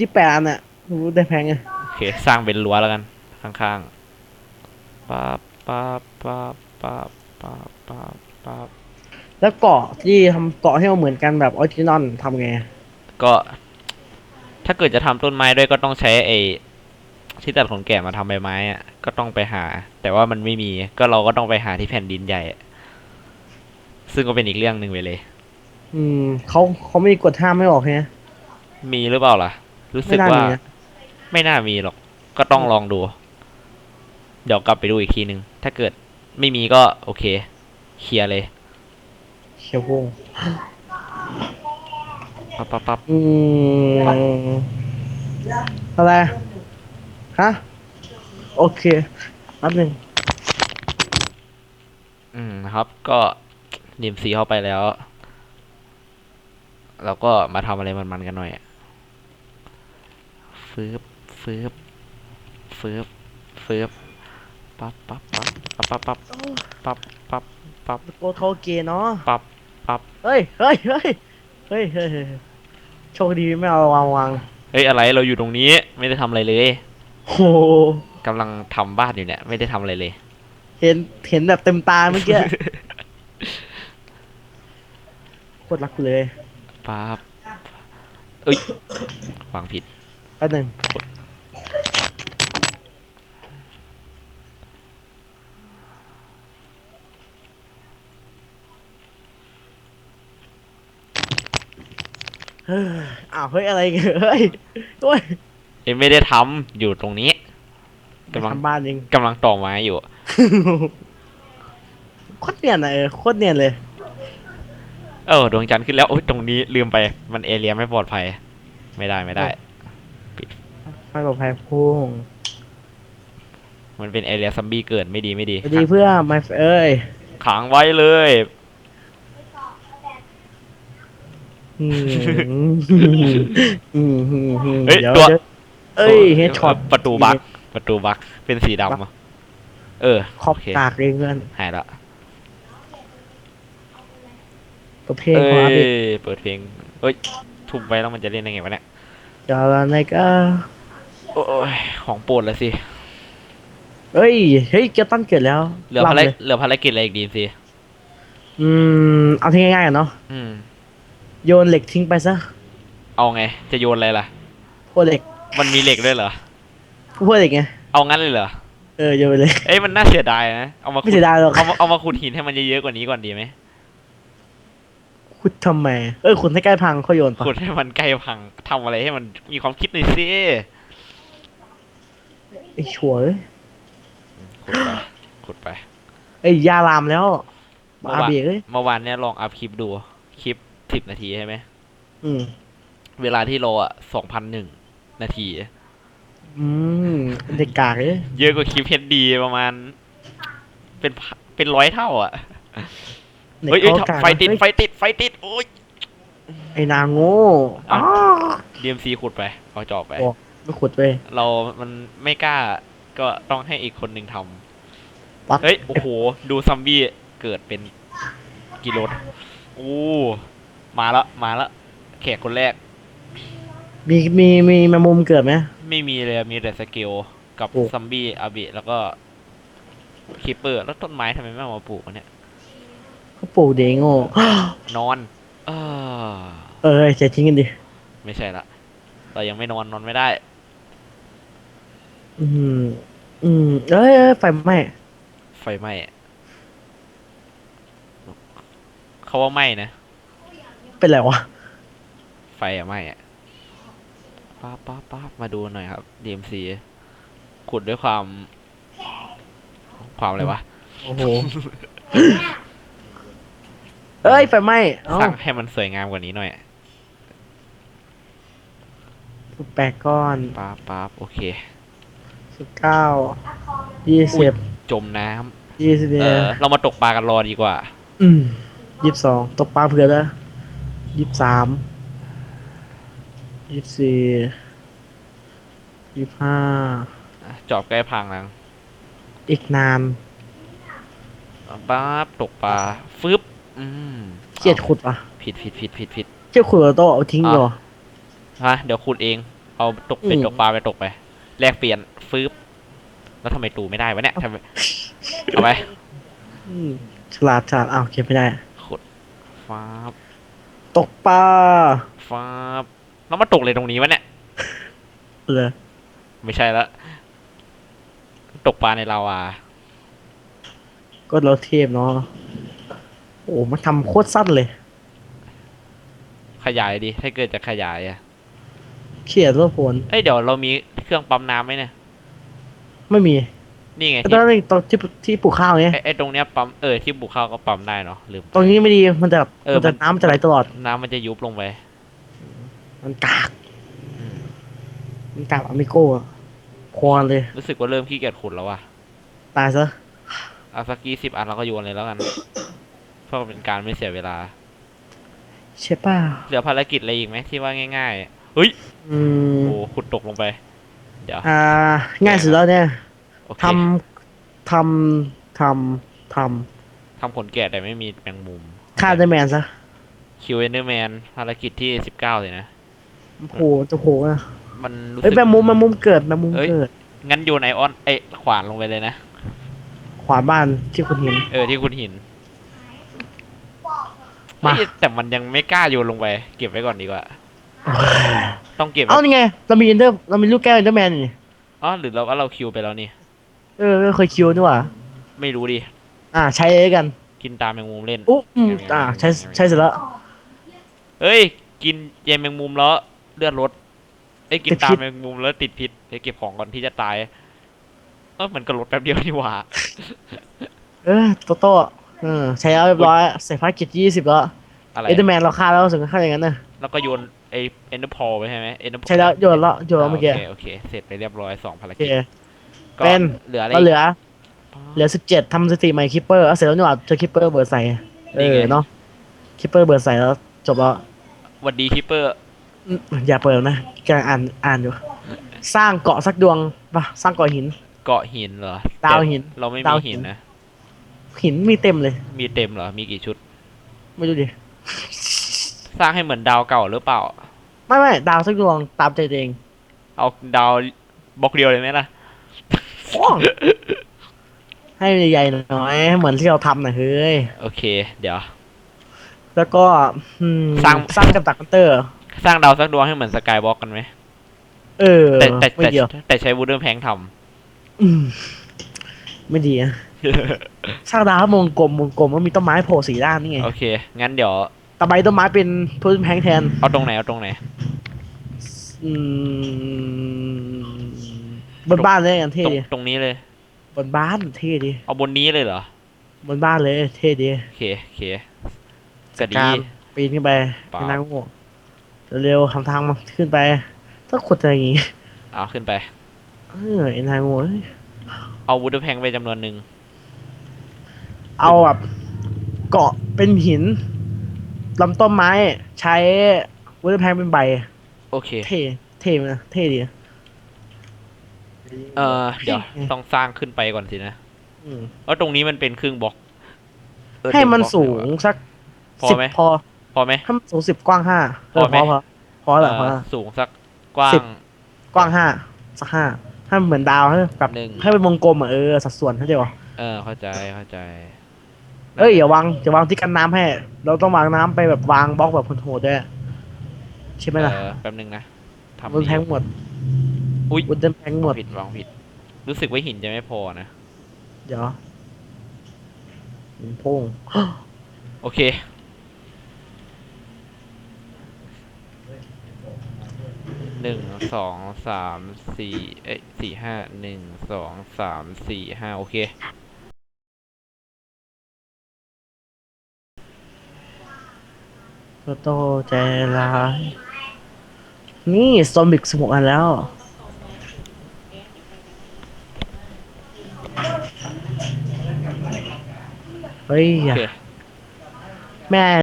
ยี่แปดอันอะรู้ได้แพงไงโอเค สร้างเป็นรั้วแล้วกัน ข้างๆปั๊บปั๊บปั๊บปั๊บปั๊บปั๊บปั๊บแล้วเกาะที่ทำเกาะให้มันเหมือนกันแบบออริจินอลทำไงก็ ถ้าเกิดจะทำต้นไม้ด้วยก็ต้องใช้ไอ้ที่ตัดขนแกะมาทำใบไม้อะก็ต้องไปหา แต่ว่ามันไม่มี ก็เราก็ต้องไปหาที่แผ่นดินใหญ่อะซึ่งก็เป็นอีกเรื่องหนึ่งไปเลย อืมเขาเขาไม่มีกฎห้ามไม่ออกไงมีหรือเปล่าล่ะ รู้สึกไม่น่าว่ามีนะไม่น่ามีหรอก ก็ต้องลองดู เดี๋ยวกลับไปดูอีกทีหนึ่งถ้าเกิดไม่มีก็โอเค เคลียร์เลย เชียวพงปั๊บปั๊บปั๊บอืมอะไร ฮะ โอเคแป๊บหนึ่งอืมนะครับ ก็ดีมซีเข้าไปแล้ว แล้วก็มาทำอะไรมันๆกันหน่อยอะ ฟืบฟืบฟืบฟืบปั๊บปั๊บปั๊บปั๊บปั๊บปั๊บปั๊บปั๊บโกโทเกเนาะปั๊บปั๊บเฮ้ยเฮ้ยเฮ้ยเฮ้ยเฮ้ยเฮ้ยโชคดีไม่เอาวางวางเฮ้ยอะไรเราอยู่ตรงนี้ไม่ได้ทำอะไรเลยโอ้โหกำลังทำบ้านอยู่เนี่ยไม่ได้ทำอะไรเลย เห็นเห็นแบบเต็มตาเมื่อกี้โคตรรักกูเลยปั๊บเอ้ยวางผิด แป๊บหนึ่งเฮ้ยอ้าวเฮ้ยอะไรกันเฮ้ยโอ้ยเอ้ยไม่ได้ทำอยู่ตรงนี้กำลังทำบ้านเอง กำลังต่อไม้อยู่ โคตรเนียนอะเออโคตรเนียนเลย เออดวงจันทร์ขึ้นแล้วโอ้ยตรงนี้ลืมไปมันเอเรียไม่ปลอดภัย ไม่ได้ไม่ได้ ไม่ปลอดภัยพุ่งมันเป็นเอเรียซัมบี้เกิดไม่ดีไม่ดีสวัสดีเพื่อนไม่เอ้ยขังไว้เลยอืมอืมอืมอืมเฮ้ยดี๋ตัวดี๋ยเอ้ยเฮดช็อตประตูบักประตูบักเป็นสีดำอะเออขอบโอเคกากเองเพื่อนหายละตัวเพลงเอ้ของอาบิยเปิดเพลงเอ้ยทุบไว้แล้วมันจะเล่นได้ไงวะเนี่ยจาราไนก็ โอ้ยของโปรดเลยสิ เฮ้ย เฮ้ย เกียวตันเกิดแล้วเหลือภารลำกิเลจยเหลือภารกิจอะไรอีกดีมสิอืม เอาที่ง่ายๆกันเนาะ อืม โยนเหล็กทิ้งไปซะ เอาไง จะโยนอะไรล่ะ พวกเหล็ก มันมีเหล็กด้วยเหรอ พวกเหล็กไง เอางั้นเลยเหรอ เออ โยนไปเลย เอ้ยมันน่าเสียดายนะ เอามาไม่เสียดายหรอกเอามาเอามาขุดหินให้มันเยอะๆกว่านี้ก่อนดีไหมขุดทำไม เออขุดให้ใกล้พังเขาโยนปะขุดให้มันใกล้พังทำอะไรให้มันมีความคิดหน่อยสิ ไอ้ชัวร์เลยขุดไปขุดไป ไอ้ยาลามแล้วเมื่ออาวานเบียเลยเมื่อวานเนี่ยลองอัพคลิปดู คลิปสิบนาทีใช่ไหม อืม เวลาที่โลอะสองพันหนึ่งนาที อืมเด็กกากเลยเยอะกว่าคลิปเฮดดีประมาณ เป็นพันเป็นร้อยเท่า อะเด็กเฮ้ยเอ้ยเขากากไฟติดเฮ้ยไฟติดไฟติดโอ้ยไอ้นางโง่อะอ้าวดีมซีขุดไปเอาจอบไป โอ้ ไม่ขุดเว้ยเรามันไม่กล้า ก็ต้องให้อีกคนหนึ่งทำปั๊บเฮ้ย โอ้โห ดูซัมบี้เกิดเป็นกิโลโอ้มาแล้วมาแล้วแขกคนแรก มีมีมีแมงมุมเกิดไหม ไม่มีเลยมีแต่สเกลกับโอ้ ซัมบี้อาบิแล้วก็คีเปอร์แล้วต้นไม้ทำไมไม่เอามาปลูกวะเนี่ยเขาปลูกเดงโง่ นอน เออ เออจะทิ้งกันดิ ไม่ใช่ละ เรายังไม่นอนนอนไม่ได้ อืม อืม เอ้ยเอ้ยไฟไหม้ไฟไหม้อะเขาว่าไหม้นะ เป็นไรวะ ไฟอะไหม้อะป้าบป้าบป้าบมาดูหน่อยครับ DMC ขุดด้วยความ ความอะไรวะ โอ้โห เอ้ยไฟไหม้เอ้าสร้างให้มันสวยงามกว่านี้หน่อยแปดก้อน ป้าบป้าบโอเค สิบเก้ายี่สิบจมน้ำยี่สิบเอ็เอดอ เรามาตกปลากันรอดีกว่า อืมยี่สิบสองตกปลาเผื่อแล้วยี่สิบสามยี่สิบสี่ยี่สิบห้าจอบใกล้พังแล้วอีกนานป้าบตกปลาฟึบอืมเกียดขุดปะผิดผิดผิดผิดผิดเกียดขุดเราโตะเอาทิ้งอะ เหรอ ฮะเดี๋ยวขุดเอง เอาตกเป็ดอืม ตกปลาไปตกไป แลกเปลี่ยนฟืบแล้วทำไมตูไม่ได้วะเนี่ยทำไมเอาไปอืมฉลาดฉลาดอ้าวเก็บไม่ได้ขุดฟ้าบตกปลาฟ้าบแล้วมาตกเลยตรงนี้วะเนี่ย เลยไม่ใช่ละตกปลาในลาวาก็เราเทพเนาะโอ้มันทำโคตรสั้นเลย ขยายดิ ถ้าเกิดจะขยายอะ เขียนว่าผลเอ้ยเดี๋ยวเรามีเครื่องปั๊มน้ำไหมเนี่ย ไม่มี นี่ไงก็ที่ต้องตรงที่ที่ปลูกข้าวไงไอ้ไอ้ตรงเนี้ยปั๊มเออที่บุกเข้าก็ปั๊มได้เนาะลืมตรงนี้ไม่ดีมันจะเออมันจะมันน้ำมันจะไหลตลอด น้ำมันจะยุบลงไป มันกาก มันกากอเมโก้อะควรเลย รู้สึกว่าเริ่มขี้เกียจขุดแล้วว่ะตายซะเอาสักกี่สิบอันเราก็โยนเลยแล้วกัน เพื่อเป็นการไม่เสียเวลา ใช่ป่ะเหลือภารกิจอะไรอีกไหมที่ว่าง่าย ๆ เฮ้ยอืมโอ้ขุดตกลงไป เดี๋ยวอ่า ง่ายสุดแล้วเนี่ยโอเคทำทำทำททำขนแกะแต่ไม่มีแมงมุมำฆ่าได้แมนซะคิวเอนเดอร์แมนภารกิจที่สิบเก้าเลยนะ โอ้โหจะโหนะมันรู้เอ้ยสึกแมงมุมแมงมุมเกิดแมงมุมเอ้ย เกิด งั้นโยนไอออนไอยขวานลงไปเลยนะ ขวาบ้านที่คุณเห็น เออที่คุณหินมาเฮ้ยแต่มันยังไม่กล้าโยนลงไป เก็บไว้ก่อนดีกว่า ต้องเก็บไว้เอานี่ไง เรามีเอนเดอร์เรามีลูกแก้วเอนเดอร์แมนนี่ อ๋อหรือเราว่าเราคิวไปแล้วนี่ เออไม่เคยคิวนี่หว่า ไม่รู้ดิ อ่า ใช้เลยกัน กินตามแมงมุมเล่น อุ๊อืมอ่า ใช้ใช้เสร็จแล้ว เอ้ย กินเยมแมงมุมแล้วเลือดลดไอ้ยกินติดตาพิมษ แมงมุมแล้วติดพิษเดี๋ยวเก็บของก่อนที่จะตาย เออมันก็ลดแป๊บเดียวนี่หว่า เออโตโต้เออใช้แล้วเรียบร้อยใส่ภารกิจยี่สิบแล้ว อะไรเอนเดอร์แมนเราฆ่าแล้วถึงฆ่าอย่างนั้นนะแล้วก็โยนไอ้เอ็นเดอร์พอลไปใช่ไหมเอ็นเดอร์ใช้แล้วโยนแล้วโยนแล้วเมื่อกี้โอเคโอเคเสร็จไปเรียบร้อยสองภารโอเคกิจก็เป็น เหลืออะไรก็อีกเหลือ เหลือสิบเจ็ดทำสติใหม่คิปเปอร์เอาเสร็จแล้วนี่หว่าเจอคิปเปอร์เบิร์ดใส่เอนี่ไงอเนาะคิปเปอร์เบิร์ดใส่แล้วจบแล้ว หวันดีคิปเปอร์อืมอย่าเปิดนะกำลังอ่านอ่านอยู่ สร้างเกาะสักดวงปะสร้างเกาะหิน เกาะหินเหรอดาวหินแต่เราไม่ดามีวหิหินน นะ หินมีเต็มเลย มีเต็มเหรอ มีกี่ชุด ไม่รู้ดิ สร้างให้เหมือนดาวเก่าหรือเปล่า ไม่ไม่ดาวสักดวงตามใจตัวเองเอาดาวบล็อกเดียวเลยไหมล่ะ ฟ้องให้ใหญ่ๆหน่อยให้เหมือนที่เราทำหน่อยเฮ้ย โอเค เดี๋ยว แล้วก็อืมสร้าง สร้างกับดักฮันเตอร์ สร้างดาวสักดวงให้เหมือนสกายบล็อกกันไหมเออแต่แต่ไม่แต่เดียวแต่ใช้วูดเดิร์แพงทอืมไม่ดีอะำ สร้างดาวให้วงกลมวงกลมมันมีต้นไม้โผล่สีด้านนี่ไง โอเค งั้นเดี๋ยว ตะไบต้นไม้เป็นพื้นแพงแทน เอาตรงไหนเอาตรงไหน อืมบนบ้านเลยกันตเท่รงดีตรงนี้เลย บนบ้านเท่ดีเอาบนนี้เลยเหรอ บนบ้านเลยเท่ดีโอเคโอเคก็ดี การปีนขึ้นไปเปล่าเป็นนางโง่เร็วๆทำทางมาขึ้นไปต้องขุดอะไรอย่างงี้เอาขึ้นไป เออไอ้นางโง่เอ้ยเอาวูดเดิร์แพงไปจำนวนหนึ่งเอาแบบเกาะเป็นหิน ลำต้นไม้ใช้วุ้นแพงเป็นใบ โอเค เท่เท่นะเท่ดีเออเดี๋ยวต้องสร้างขึ้นไปก่อนสินะอืมเพราะตรงนี้มันเป็นครึ่งบล็อกเออให้มันเต็บล็อกสูงแล้วอะสักพอสิบไหมพอ พอไหมให้มันสูงสิบกว้างห้าเออพอไหมพอพอพอแหละพอเอละอสูงสักกว้าสิงบกว้างห้าสักห้าให้มันเหมือนดาวให้แบบหนึ่งให้เป็นวงกลมอะเออสัดส่วนเข้าใจปะเออเข้าใจเข้าใจ เอ้ยอย่าวางอย่าวางที่กันน้ำให้ เราต้องวางน้ำไปแบบวางบล็อกแบบโหดๆด้วยใช่ไหมล่ะเออแป๊บนึงนะทำวุ้นแพงหมดอุ้ยวุ้นแพงหมวาดงผิดวางผิด รู้สึกว่าหินจะไม่พอนะ เดี๋ยวอืมโพงโอเคหนึ่งสองสามสี่เอ้ยสี่ห้าหนึ่งสองสามสี่ห้าโอเค โตโตใจร้าย นี่ซอมบิกสมกอันแล้ว เฮ้ยโอเคแม่